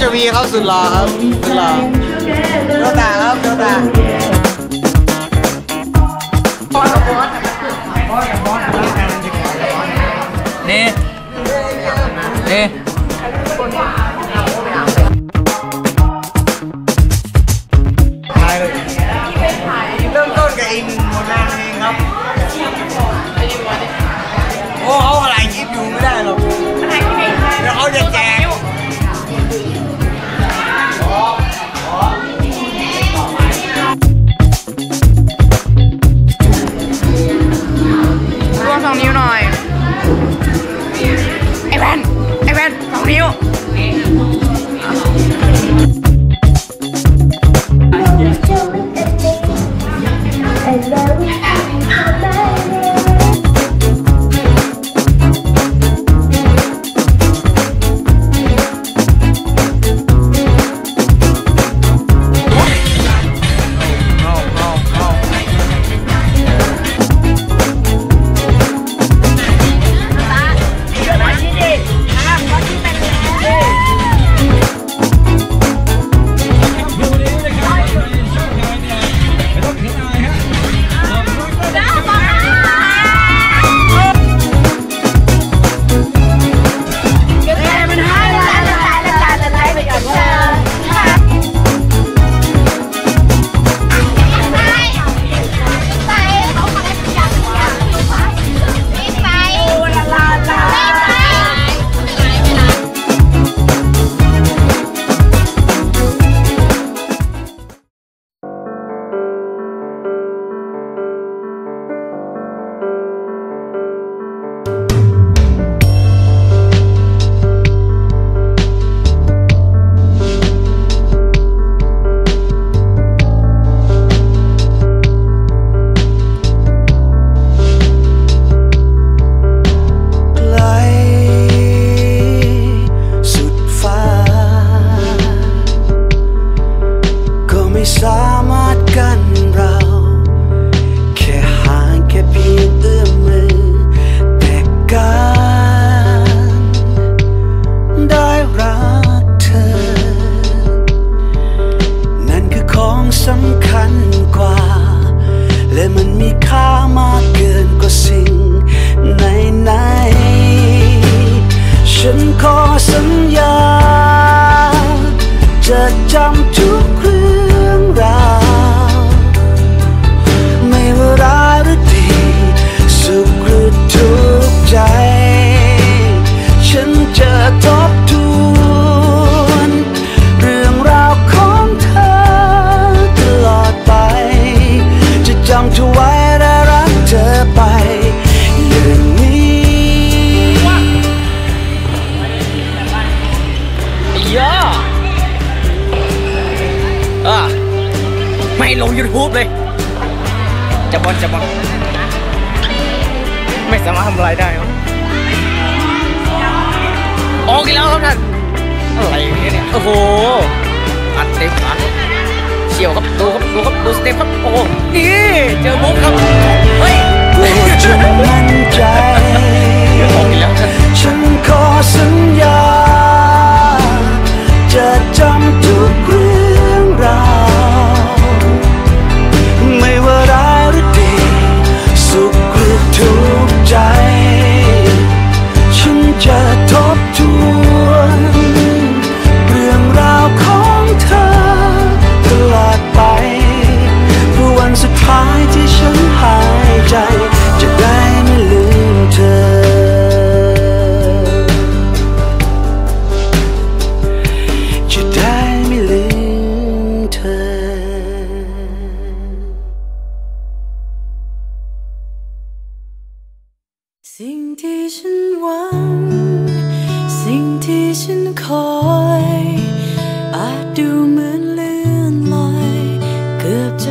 ชวีเขาบสุดหล่อครับสุดหล่อโดตาครับโดตาเน่เน่ ลง YouTube เลย จะบอลจะบอลไม่สามารถทำอะไรได้ครับออกอีกแล้วครับท่านอะไรเนี่ยเนี่ย โอ้โหอัดเต็มอัดเฉียวครับ ดูครับ ดูครับ ดูสเต็ปครับ โอ้โห นี่ เจอมุกครับ เฮ้ยโปรดจงมั่นใจออกอีกแล้วท่านฉันขอสัญญา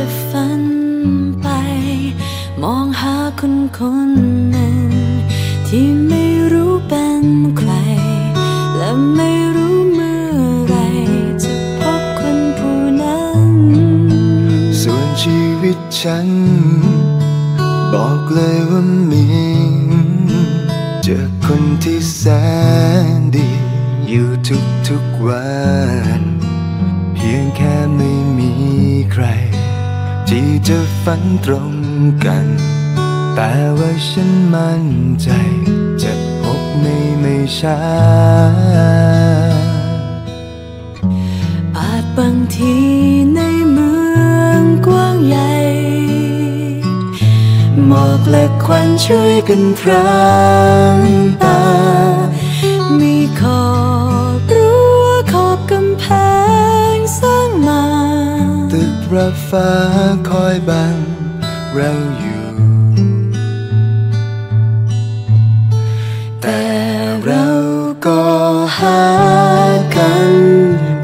จะฝันไป มองหาคนคนหนึ่ง ที่ไม่รู้เป็นใคร และไม่รู้เมื่อไหรจะพบคนผู้นั้น ส่วนชีวิตฉัน บอกเลยว่ามีเจอคนที่แสนดี อยู่ทุกทุกวัน เพียงแค่ไม่มีใคร ที่จะฝันตรงกัน แต่ว่าฉันมั่นใจจะพบไม่ไม่ช้าอาจบางทีในเมืองกว้างใหญ่ หมอกและควันช่วยกันพรางตา ระฟ้าคอยบังเราอยู่ แต่เราก็หากัน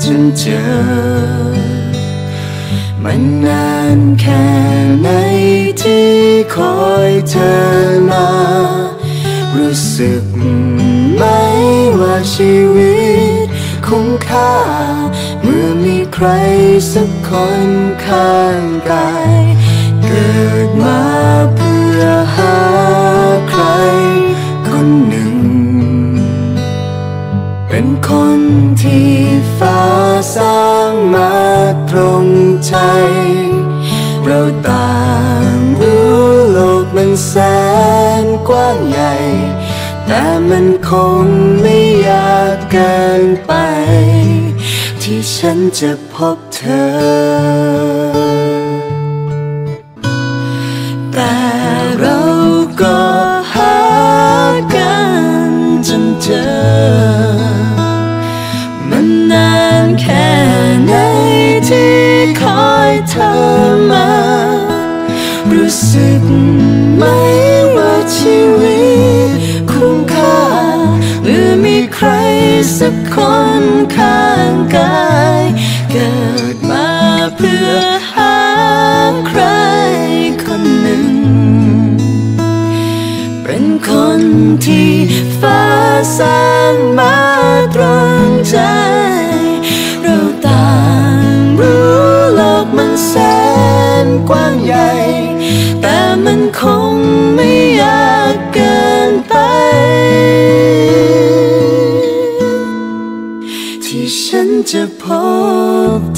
จนเจอ มันนานแค่ไหนที่คอยเธอมา รู้สึกไหมว่าชีวิต รสักคนข้างกาย เกิดมาเพื่อหาใคร คนหนึ่ง เป็นคนที่ฟ้าสร้างมาตรงใจ เราต่างรู้โลกมันแสนกว้างใหญ่ แต่มันคงไม่ยากเกินไป ที่ฉันจะพบเธอ แต่เราก็หากันจนเจอ มันนานแค่ไหนที่คอยเธอมา รู้สึกไหมว่าชีวิตคุ้มค่าเมื่อมีใครสักคนข้างกาย เกิดมาเพื่อหาใครคนหนึ่ง เป็นคนที่ฟ้าสร้างมา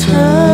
จะ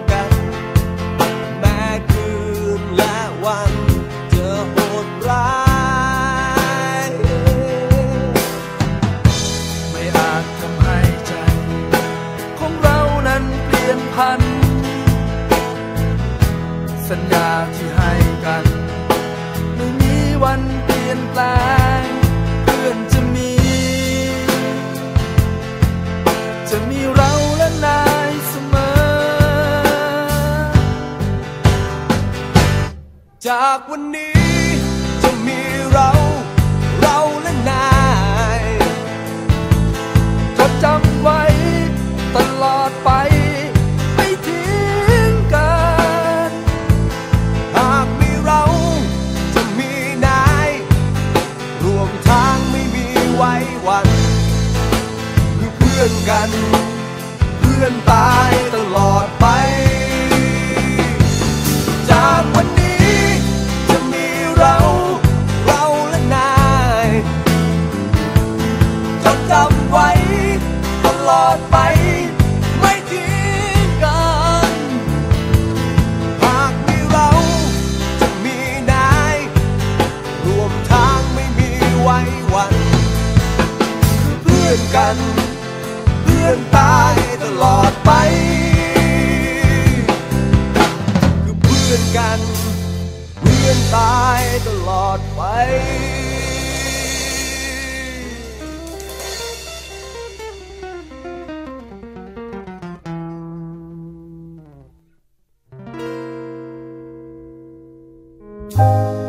ากวันนี้ เ